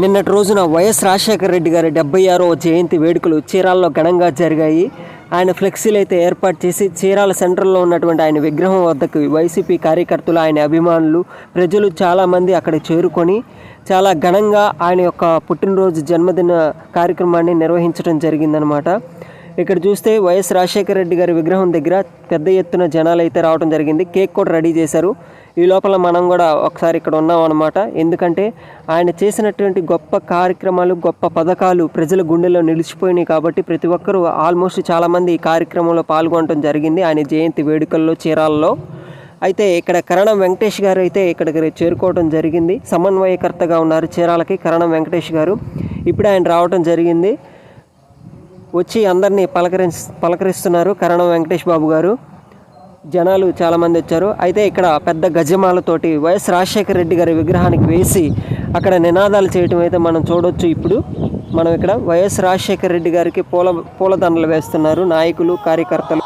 నిన్నటి రోజున వైఎస్ రాజశేఖర రెడ్డి గారి డెబ్బై ఆరో జయంతి వేడుకలు చీరాల్లో ఘనంగా జరిగాయి. ఆయన ఫ్లెక్సీలు అయితే ఏర్పాటు చేసి చీరాల సెంటర్లో ఉన్నటువంటి ఆయన విగ్రహం వద్దకు వైసీపీ కార్యకర్తలు ఆయన అభిమానులు ప్రజలు చాలామంది అక్కడ చేరుకొని చాలా ఘనంగా ఆయన యొక్క పుట్టినరోజు జన్మదిన కార్యక్రమాన్ని నిర్వహించడం జరిగిందనమాట ఇక్కడ చూస్తే వైఎస్ రాజశేఖర రెడ్డి గారి విగ్రహం దగ్గర పెద్ద ఎత్తున జనాలు అయితే రావడం జరిగింది. కేక్ కూడా రెడీ చేశారు. ఈ లోపల మనం కూడా ఒకసారి ఇక్కడ ఉన్నాం అనమాట ఎందుకంటే ఆయన చేసినటువంటి గొప్ప కార్యక్రమాలు గొప్ప పథకాలు ప్రజల గుండెల్లో నిలిచిపోయినాయి కాబట్టి ప్రతి ఒక్కరూ ఆల్మోస్ట్ చాలామంది ఈ కార్యక్రమంలో పాల్గొనడం జరిగింది ఆయన జయంతి వేడుకల్లో చీరాలలో. అయితే ఇక్కడ కరణం వెంకటేష్ గారు అయితే ఇక్కడికి చేరుకోవడం జరిగింది. సమన్వయకర్తగా ఉన్నారు చీరాలకి కరణం వెంకటేష్ గారు. ఇప్పుడు ఆయన రావడం జరిగింది. వచ్చి అందరినీ పలకరి పలకరిస్తున్నారు కరణం వెంకటేష్ బాబు గారు. జనాలు చాలామంది వచ్చారు. అయితే ఇక్కడ పెద్ద గజమాలతోటి వైఎస్ రాజశేఖర రెడ్డి గారి విగ్రహానికి వేసి అక్కడ నినాదాలు చేయటం అయితే మనం చూడొచ్చు ఇప్పుడు. మనం ఇక్కడ వైఎస్ రాజశేఖర రెడ్డి గారికి పూల పూలదండలు వేస్తున్నారు. నాయకులు కార్యకర్తలు.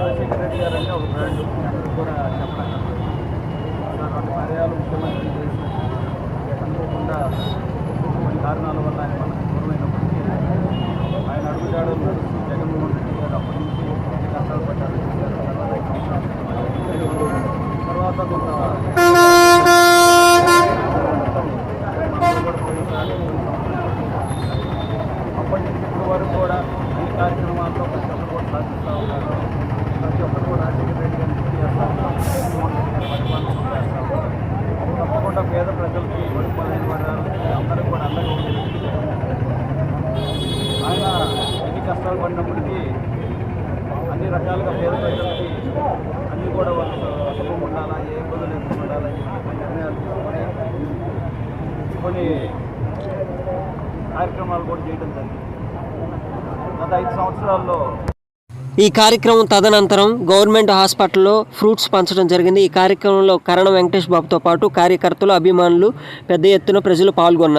రాజశేఖర రెడ్డి గారు అంటే ఒక బ్రాండ్ కూడా చెప్పడం రెండు పర్యాలు ముఖ్యమంత్రి అనుకోకుండా కొన్ని కారణాల వల్ల ఆయన మనకు దూరమైనప్పటికీ ఆయన అడుగుజాడలు నడుస్తూ జగన్మోహన్ రెడ్డి గారు అప్పటి నుంచి ఎన్ని కష్టాలు పడ్డారు. తర్వాత తర్వాత కొంత మనలో కూడా అప్పటి నుంచి ఇప్పుడు వరకు కూడా అన్ని కార్యక్రమాల్లో ప్రతి ఒక్కరు కూడా సాధిస్తూ ఉన్నారు ప్రతి ఒక్కరు కూడా రాజశేఖర రెడ్డి గారిని గుర్తు చేస్తూ ఉన్నారు జగన్మోహన్ రెడ్డి గారి పరిపాలన గుర్తు చేస్తూ ఉన్నారు తప్పకుండా పేద ప్రజలకి పరిపాలన వాళ్ళకి కూడా అందరూ ఆయన ఎన్ని కష్టాలు పడినప్పటికీ అన్ని రకాలుగా పేద ప్రజలకి అన్ని కూడా వాళ్ళు సుఖం ఉండాలా ఏ ఇబ్బందులు లేకుండా ఉండాలని చెప్పి కొన్ని నిర్ణయాలు తీసుకొని కొన్ని కార్యక్రమాలు కూడా చేయడం జరిగింది. గత ఐదు సంవత్సరాల్లో ఈ కార్యక్రమం తదనంతరం గవర్నమెంట్ హాస్పిటల్లో ఫ్రూట్స్ పంచడం జరిగింది. ఈ కార్యక్రమంలో కరణ వెంకటేష్ బాబుతో పాటు కార్యకర్తలు అభిమానులు పెద్ద ఎత్తున ప్రజలు పాల్గొన్నారు.